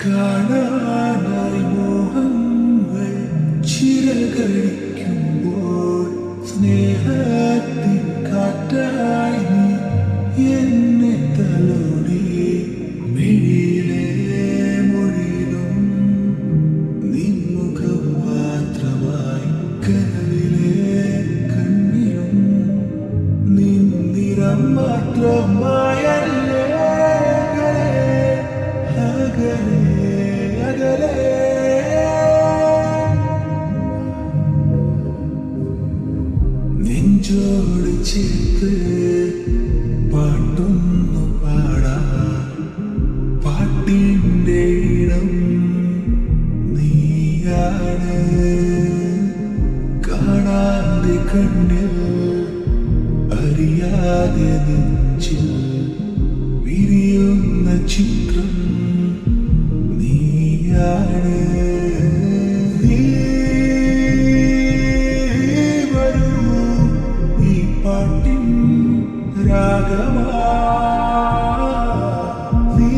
കാണാനായി മോഹങ്ങൾ ചിറകടിക്കുമ്പോൾ സ്നേഹത്തിൻ കാറ്റായി നീ എന്നെ തലോടി മിഴിയിലെ മൊഴിയിലും നിൻമുഖം മാത്രമായി കനവിലെ കണ്ണിലും നിന്നിറം മാത്രമായല്ലേ ചേർത്ത് പാട്ടൊന്നു പാടാ. പാട്ടിന്റെ ഇടം നീയാണ്. കാണാതെ കണ്ണിൽ അറിയാതെ നെഞ്ചിൽ രാഗമാ നീ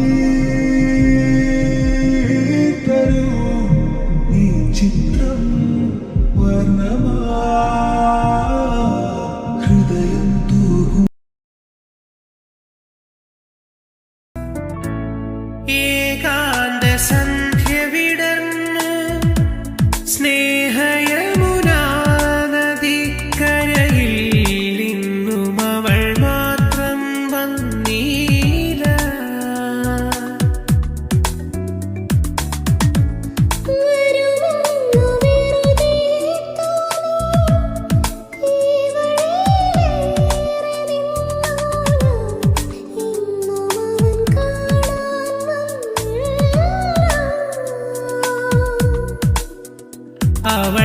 തരൂ ഈ ചിത്രം വർണമാ. ഹൃദയം തൂകും. ഏകാന്ത സന്ധ്യ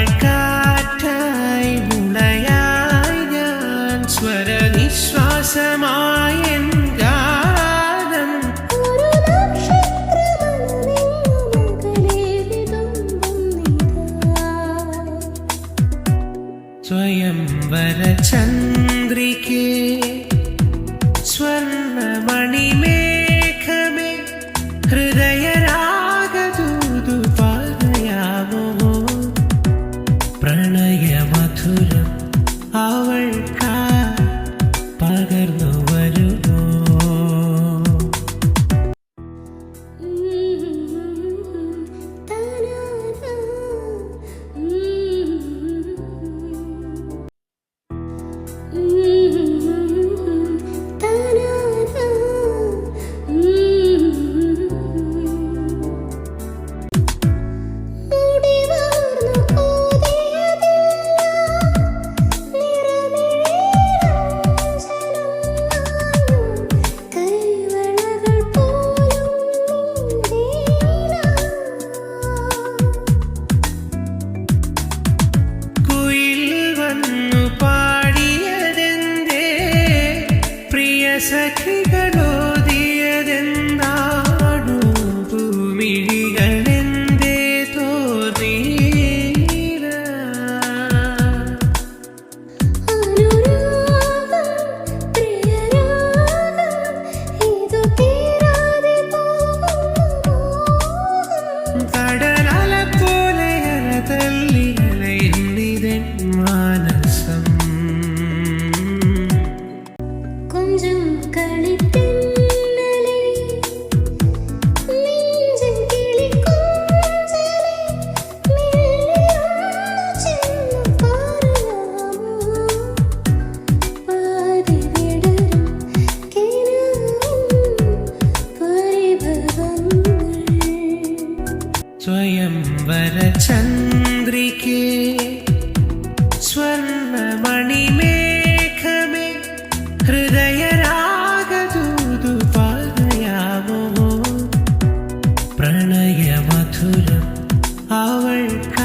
മഴക്കാറ്റായി മുളയായി ഞാൻ സ്വരനിശ്വാസമായ ഗാനം. സ്വയം വര ചന്ദ്രികേ സ്വർ ശക്തികളോതിയതെന്ന് സ്വയം വരചന്ദ്രികേ സ്വർണമണിമേഘമേ ഹൃദയരാഗദൂതു പാറയാമോ പ്രണയമധുരം അവൾക്ക